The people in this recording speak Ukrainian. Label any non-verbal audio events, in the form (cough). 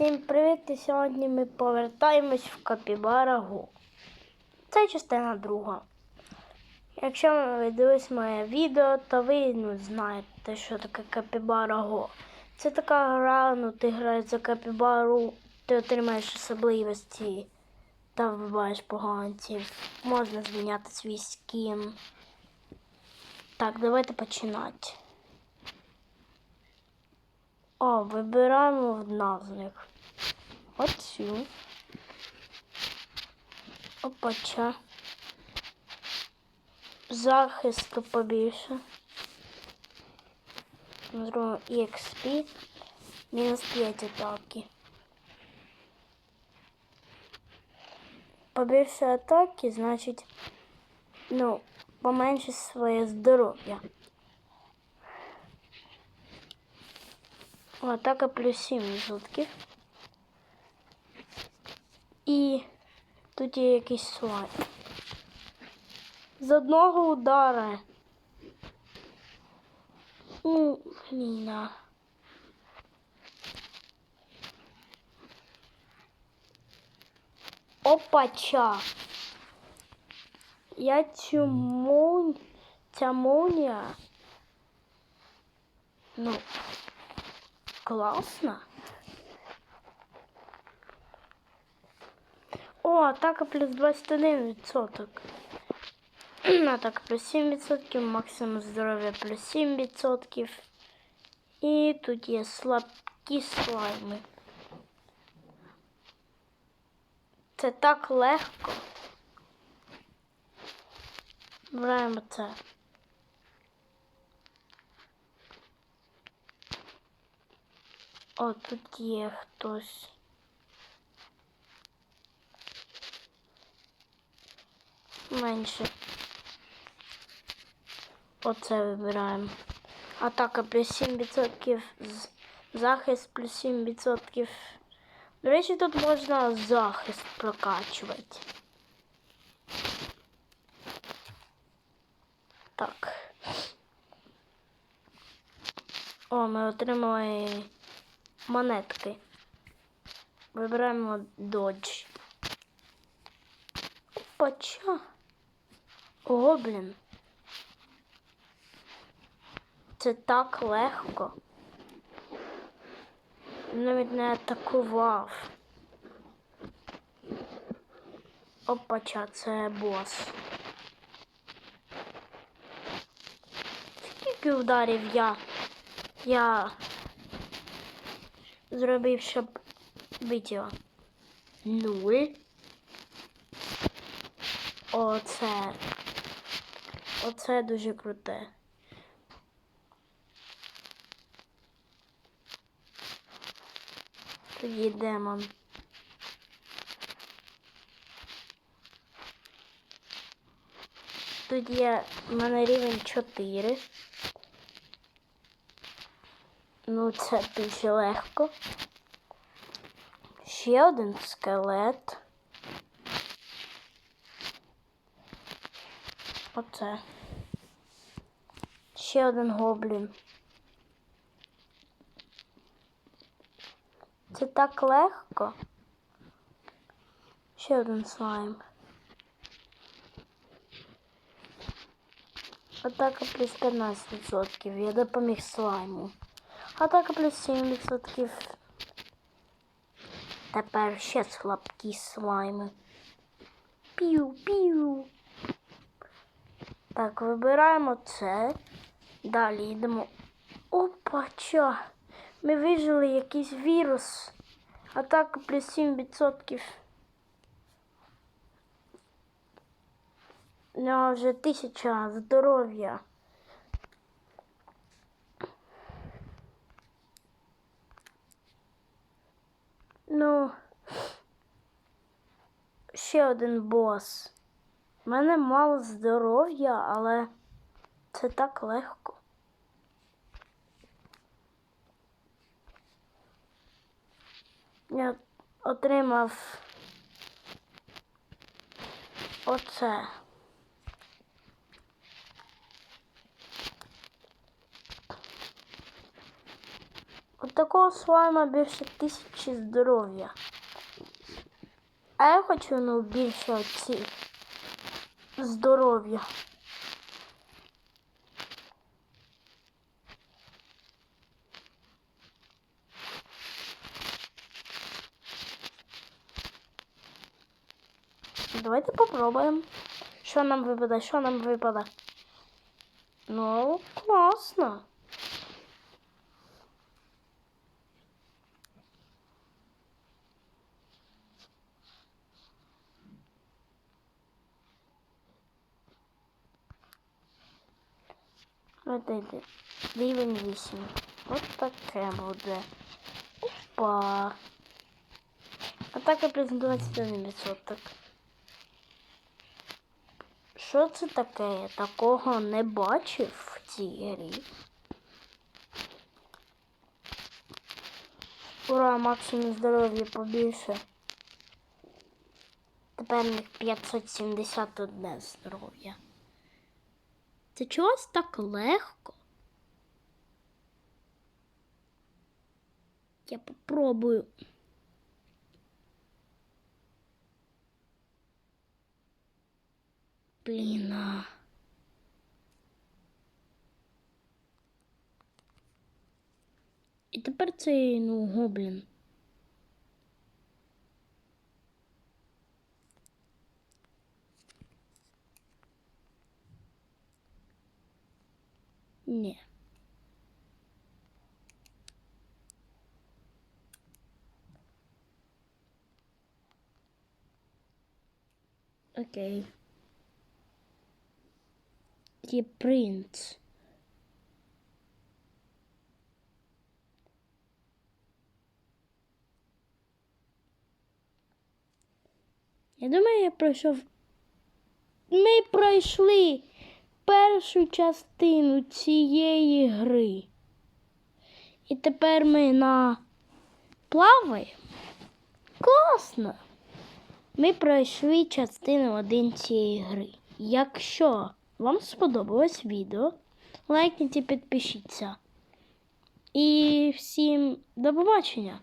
Всім привіт! І сьогодні ми повертаємось в Капібара Го. Це частина друга. Якщо ви дивились моє відео, то ви ну, знаєте, що таке Капібараго. Це така гра, ну ти граєш за капібару, ти отримаєш особливості та вбиваєш поганців. Можна зміняти свій скін. Так, давайте починати. О, вибираємо одна з них. Оцю. Опача. Захисту побільше. Зробимо EXP. Мінус 5 атаки. Побільше атаки, значить, ну, поменше своє здоров'я. Атака плюс 7%. І тут є якийсь слайд. З одного удара. Ну, блін. а. Опача. Я цю мон... Ця молния. Ну, класно. О, атака плюс 21%. (clears throat) Атака плюс 7%, максимум здоров'я плюс 7%. І тут є слабкі слайми. Це так легко. Беремо це. О, тут є хтось. Менше. Оце вибираємо. Атака плюс 7%, захист плюс 7%. До речі, тут можна захист прокачувати. Так. О, ми отримали монетки. Вибираємо додж. Опача. Ого, блін. Це так легко. Навіть не атакував. Опача, це бос. Скільки ударів я? Я зробив, щоб бити? Нуль. Оце. Оце дуже круте. Тоді демон. Тут є в мене рівень 4. Ну, це дуже легко. Ще один скелет. Оце. Ще один гоблін. Це так легко. Ще один слайм. Атака плюс 15%. Я допоміг слайму. Атака плюс 7%. Тепер ще слабкі слайми. Пів-пів. Так, вибираємо це. Далі йдемо. Опача! Ми вижили якийсь вірус. Атака плюс 7%. У нього вже тисяча здоров'я. Ну, ще один бос. У мене мало здоров'я, але це так легко. Я отримав оце. У такого слайма більше тисячі здоров'я. А я хочу ну, більше оці здоров'я. Давайте попробуємо. Що нам випаде? Що нам випаде? Ну, класно. От іде. Рівень 8. От таке буде. Опа. Атака плюс 21%. Що це таке? Я такого не бачив в цій грі. Ура, максимум здоров'я побільше. Тепер в 571 здоров'я. Це чогось так легко. Я попробую. Блін. І тепер цей, ну, гоблін. Ні. Окей. Є принц. Я думаю, я пройшов. Ми пройшли першу частину цієї гри. І тепер ми на плаваємо. Класно! Ми пройшли частину 1 цієї гри. Якщо вам сподобалось відео, лайкніть і підпишіться. І всім до побачення!